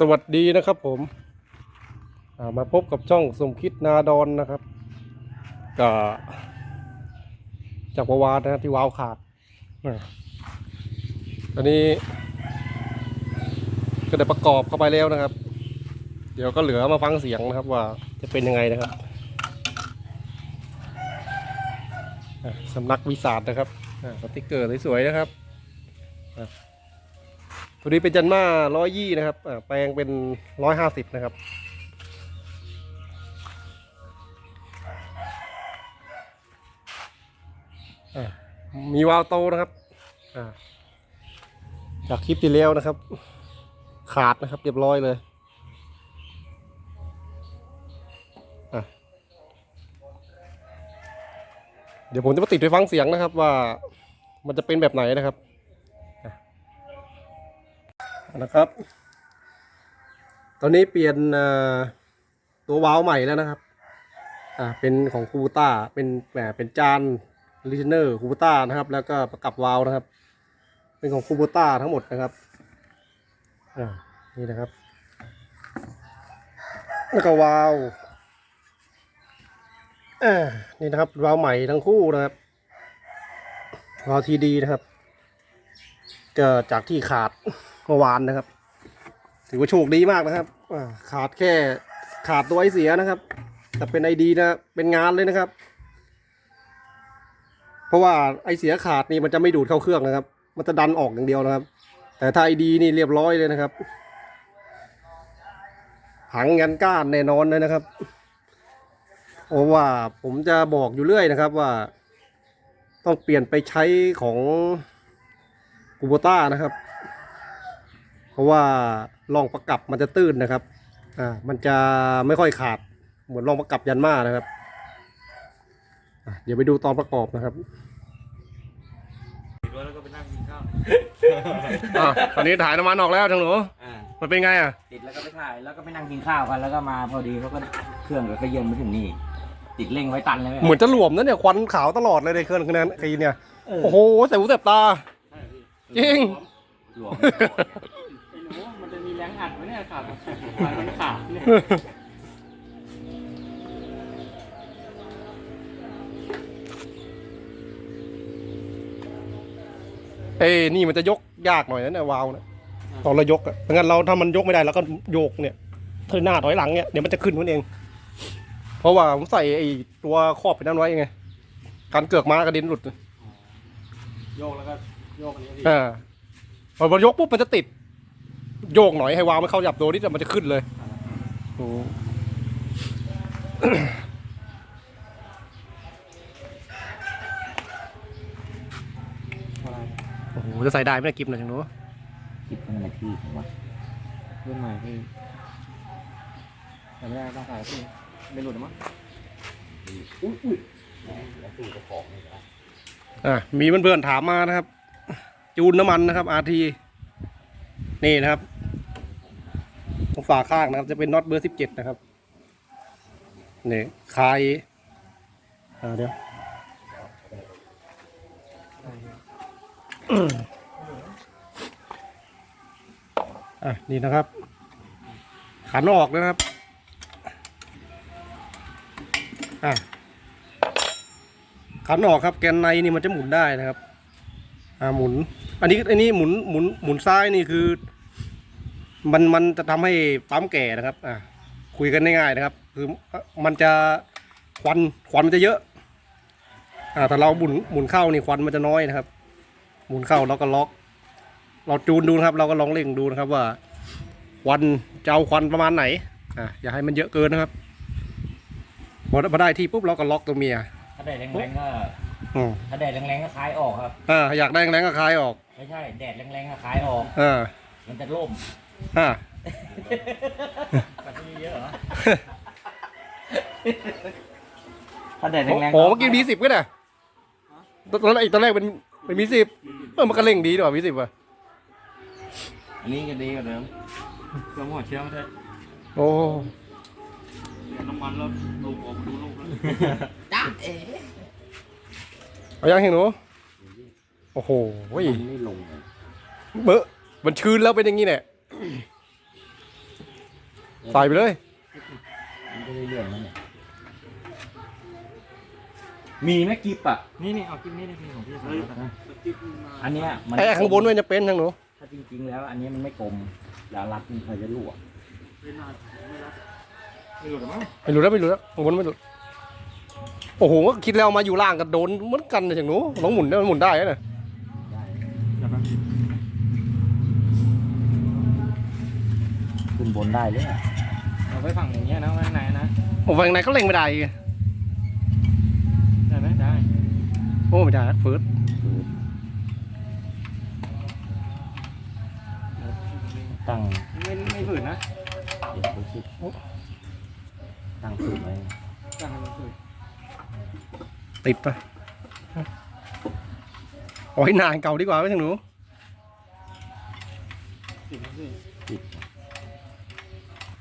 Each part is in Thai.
สวัสดีนะครับผมมาพบกับช่องสมคิดนาดอนนะครับก็จากประวานนะที่วาวขาดอะตอนนี้ก็ได้ประกอบเข้าไปแล้วนะครับ เดี๋ยวก็เหลือมาฟังเสียงนะครับว่าจะเป็นยังไงนะครับสำนักวิสาดนะครับสติกเกอร์สวยๆนะครับ ตัวนี้เป็นจันมาร้อยยี่นะครับแปลงเป็นร้อยห้าสิบนะครับมีวาล์วโตนะครับจากคลิปที่แล้วนะครับ ขาดนะครับเรียบร้อยเลยเดี๋ยวผมจะมาติดไปฟังเสียงนะครับว่ามันจะเป็นแบบไหนนะครับ นะครับ ตอนนี้เปลี่ยนตัววาล์วใหม่แล้วนะครับ อ่า เป็นของคูต้า เป็นแหม เป็นจานลิเนอร์คูต้านะครับ แล้วก็ประกับวาล์วนะครับ เป็นของคูต้าทั้งหมดนะครับ อ่า นี่นะครับ แล้วก็วาล์วอ่า นี่นะครับวาล์วใหม่ทั้งคู่นะครับวาล์วทีดีนะครับก็จากที่ขาด เมื่อวานนะครับ ถือว่าโชคดีมากนะครับขาดแค่ขาดตัวไอเสียนะครับ แต่เป็นไอดีนะเป็นงานเลยนะครับ เพราะว่าไอเสียขาดนี่มันจะไม่ดูดเข้าเครื่องนะครับ มันจะดันออกอย่างเดียวนะครับ แต่ถ้าไอดีนี่เรียบร้อยเลยนะครับหังยันก้านแน่นอนเลยนะครับเพราะว่าผมจะบอกอยู่เรื่อยนะครับว่า ต้องเปลี่ยนไปใช้ของกูโบต้านะครับ เพราะว่าลองประกับมันจะตื้นนะครับอ่ามันจะไม่ค่อยขาดเหมือนลองประกับยันมานะครับอะเดี๋ยวไปดูตอนประกอบนะครับติดไว้แล้วก็ไปนั่งกินข้าวอ่าตอนนี้ถ่ายน้ำมันออกแล้วจังหนูอ่ามันเป็นไงอะ ติดแล้วก็ไปถ่ายแล้วก็ไปนั่งกินข้าวกันแล้วก็มาพอดีเขาก็เครื่องก็เย็นมาถึงนี่ ติดเร่งไว้ตันเลย เหมือนจะหลวมนะเนี่ยควันขาวตลอดเลยในเครื่องคะแนนไอ้เนี่ย โอ้โหใส่หูแสบตา จริง หลวม เนี่ยขาดมันขาดเนี่ยเอ้ยนี่มันจะยกยากหน่อยนะเนี่ยวาล์วนะตอนเรายกอะเพราะงั้นเราถ้ามันยกไม่ได้เราก็โยกเนี่ยถอยหน้าถอยหลังเนี่ยเดี๋ยวมันจะขึ้นมันเอง เพราะว่าผมใส่ไอ้ตัวครอบไปนั่นไว้ไงการเกือกม้ากระเด็นหลุดโยกแล้วก็โยกอันนี้ดิอ่าพอพอยกปุ๊บมันจะติด โยกหน่อยให้วาล์วมันเข้าจับตัวนี่แต่มันจะขึ้นเลยโอ้อะไรโอ้โหจะใส่ได้ไหมเนี่ยกิฟต์นะจังหนูคิดว่ามันที่ผมว่ารุ่นใหม่พี่แต่ไม่ได้ต้องขายพี่ไม่หลุดหรอมั้งอ่ามีเพื่อนๆถามมานะครับ จูนน้ำมันนะครับ RT นี่นะครับ ตรงฝาข้างนะครับ จะเป็นน็อตเบอร์สิบเจ็ดนะครับเนี่ยคายเดี๋ยวอะนี่นะครับ ขันออกนะครับ อะขันออกครับแกนในนี่มันจะหมุนได้นะครับ อ่าหมุน อันนี้อันนี้หมุนหมุนหมุนซ้ายนี่คือ มันมันจะทำให้ปั๊มแก่นะครับ อ่าคุยกันง่ายๆนะครับ คือมันจะควันควันมันจะเยอะ อ่าแต่เราหมุนหมุนเข้านี่ควันมันจะน้อยนะครับ หมุนเข้าแล้วก็ล็อก เราจูนดูนะครับ เราก็ลองเล่งดูนะครับ ว่าควันจะเอาควันประมาณไหน อ่าอย่าให้มันเยอะเกินนะครับพอพอได้ที่ปุ๊บเราก็ล็อกตัวเมียถ้าแดดแรงๆก็อืมถ้าแดดแรงๆก็คลายออกครับอ่าอยากได้แรงก็คลายออก ไม่ใช่แดดแรงๆก็คลายออกอ่ามันจะล่ม อ่าแบบนี้เยอะเหรอถ้าแดดแรงๆโอ้เมื่อกี้มีสิบก็น่ะตอนแรกตอนแรกเป็นเป็นมีสิบเออมันก็เร่งดีด้วยมีสิบอะอันนี้จะดีกว่าเดิมเชื่อมหัวเชื่อมเถอะโอ้เดี๋ยวน้ำมันแล้วลูกออกมาดูลูกแล้วจ้าเอ๋เอายังเห็นหนูโอ้โหเว้ยไม่ลงเลยเบอะมันชื้นแล้วเป็นอย่างนี้เนี่ย ใส่ไปเลย มันก็เรื่อยๆนั่นแหละมีไหมกิบอะ นี่นี่เอากินนี่ได้พี่ของพี่สาวแล้วกันอันเนี้ยมันไอ้ข้างบนมันจะเป็นทางหนูถ้าจริง ๆ แล้ว อันเนี้ยมันไม่กลมแล้วรัดมันเคยจะรั่วไม่รู้หรือมั้งไม่หลุดแล้วไม่หลุดแล้วข้างบนไม่หลุด โอ้โหคิดแล้วมาอยู่ล่างก็โดนเหมือนกันนะอย่างหนูลองหมุนได้มันหมุนได้นะ ได้ เดี๋ยวแป๊บ ขึ้น บนได้เลยเอาไว้ฝั่งอย่างเงี้ยนะไว้ข้างในนะโอ้ฝั่งไหนเขาเล็งไม่ได้อีกได้ไหมได้โอ้ไม่ได้เฟิร์สตั้งไม่ไม่ฝืนนะเดี๋ยวเขาคิดตั้งสูตรไว้จังมันฝืนติดปะโอ้ยนานเก่าดีกว่าไม่ใช่หนูติดนะพี่ติด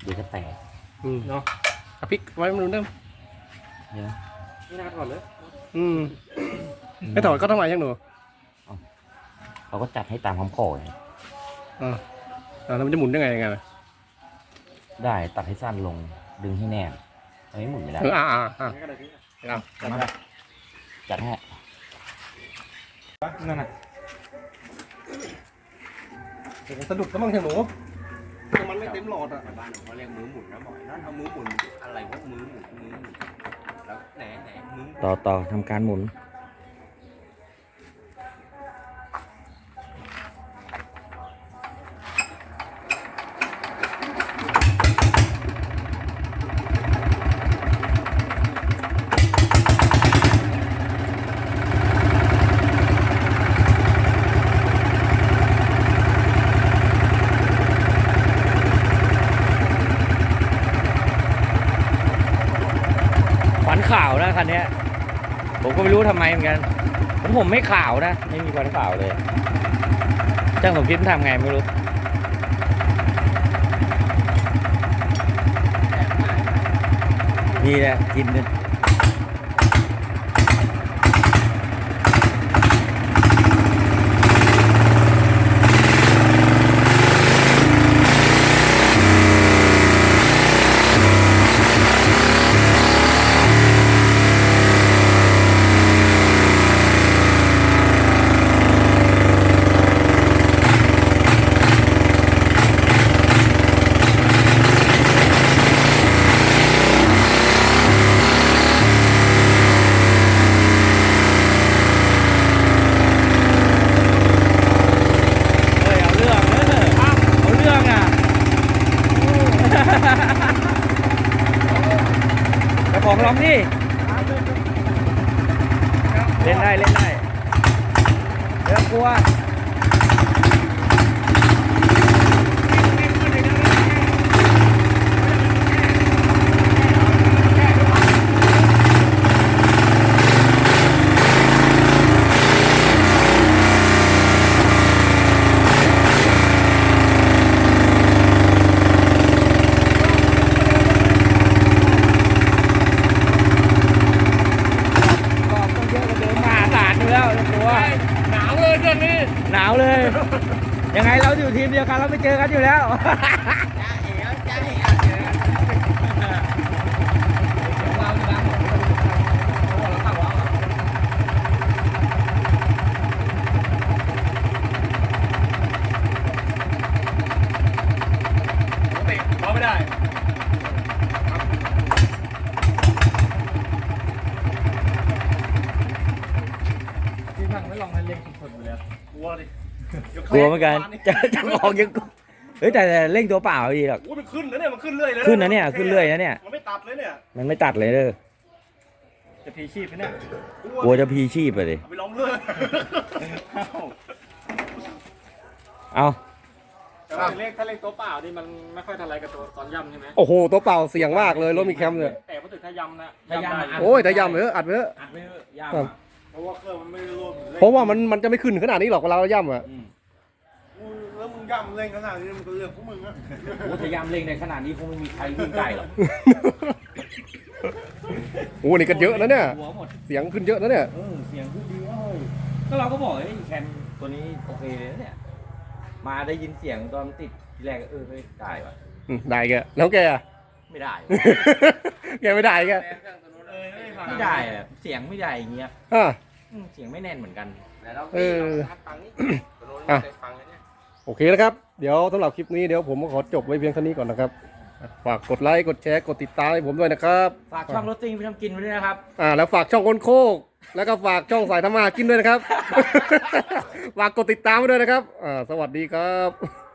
เดี๋ยวจะแตกอืมเนาะเอาพริกไว้มันดูเดิมเดี๋ยวนะไม่น่าถอดเลยอืมไอ้ถอดก็ทำไมยังหนูเขาก็จัดให้ตามคำขอไงอ่าอ่าแล้วมันจะหมุนได้ไงยังไงได้ตัดให้สั้นลงดึงให้แน่นอันนี้หมุนไม่ได้ เอออ่าอ่าอ่าไม่ก็ได้พี่เอาจัดให้จัดให้นั่นน่ะเดี๋ยวสะดุดก็มั่งใช่หนู มันไม่เต็มหลอดอะ บ้านเขาเรียกมือหมุนนะหมอยนั่นเอามือหมุนอะไรวะมือหมุนมือหมุนแล้วไหนไหนมือต่อต่อทำการหมุน คันนี้ผมก็ไม่รู้ทำไมเหมือนกันผมผมไม่ข่าวนะ ไม่มีขวัญข่าวเลยจ้างผมคิดทำไงไม่รู้นี่แหละกินเนี่ยเฮ้ยเอาเรื่องเออเอาเรื่องอะกระของร้องดิเล่นได้เล่นได้เดี๋ยวกลัว ก็ต้องเยอะกว่าเดิมมหาศาลอยู่แล้วตัวหนาวเลยเรื่องนี้ หนาวเลย ยังไงเราอยู่ทีมเดียวกันเราไม่เจอกันอยู่แล้วพอไม่ได้พี่พังไม่ลองให้เล่นสุดๆไปแล้วกลัวดิ กลัวเหมือนกันจะจะออกยังกลัวเฮ้ยแต่แต่เร่งตัวเปล่าดีหรอก โอ้ยมันขึ้นแล้วเนี่ยมันขึ้นเรื่อยเลยขึ้นนะเนี่ยขึ้นเรื่อยนะเนี่ย มันไม่ตัดเลยเนี่ยมันไม่ตัดเลยเด้อจะพีชีพไหมเนี่ยกลัวจะพีชีพไปดิเอาไปลองเรื่อยเอาแต่ว่าเลขถ้าเลขตัวเปล่านี่มันไม่ค่อยทันไรกับตัวตอนย่ำใช่ไหมโอ้โห ตัวเปล่าเสี่ยงมากเลยรถมีแคมเนี่ยแต่พอถึงถ้าย่ำนะถ้าย่ำได้อะโอ้ยแต่ย่ำเลยอัดไว้เถอะอัดไม่ยากครับ เพราะว่าเครื่องมันไม่ได้ร่วมเพราะว่ามันมันจะไม่ขึ้นขนาดนี้หรอกเวลาเราย่ำอะแล้วมึงย่ำเล่นขนาดนี้มันก็เรื่องของมึงอะโอ้ถ้าย่ำเร่งในขนาดนี้คงไม่มีใครวิ่งใกล้หรอกโอ้นี่ก็เยอะนะเนี่ย หัวหมด เสียงขึ้นเยอะนะเนี่ย เออเสียงขึ้นดีมากเลยก็เราก็บอกไอ้ยแคมตัวนี้โอเคเลยนะเนี่ย มาได้ยินเสียงตอนติดทีแรกก็เออไม่ได้ว่ะ อืมได้แกแล้วแกอะ ไม่ได้ แกไม่ได้แก ไม่ได้อะเสียงไม่ได้อย่างเงี้ยอะ อืมเสียงไม่แน่นเหมือนกัน ไหนเราเออลงพัดฟังนี่ตัวโน้นอะไม่ได้ฟังเลยเนี่ย โอเคนะครับ เดี๋ยวสำหรับคลิปนี้เดี๋ยวผมก็ขอจบไว้เพียงเท่านี้ก่อนนะครับอะฝากกดไลค์กดแชร์กดติดตามให้ผมด้วยนะครับฝากช่องรถติ้งพี่ทำกินไว้ด้วยนะครับ อ่าแล้วฝากช่องคนโคก แล้วก็ฝากช่องสายธรรมากินด้วยนะครับ ฝากกดติดตามไว้ด้วยนะครับอ่าสวัสดีครับ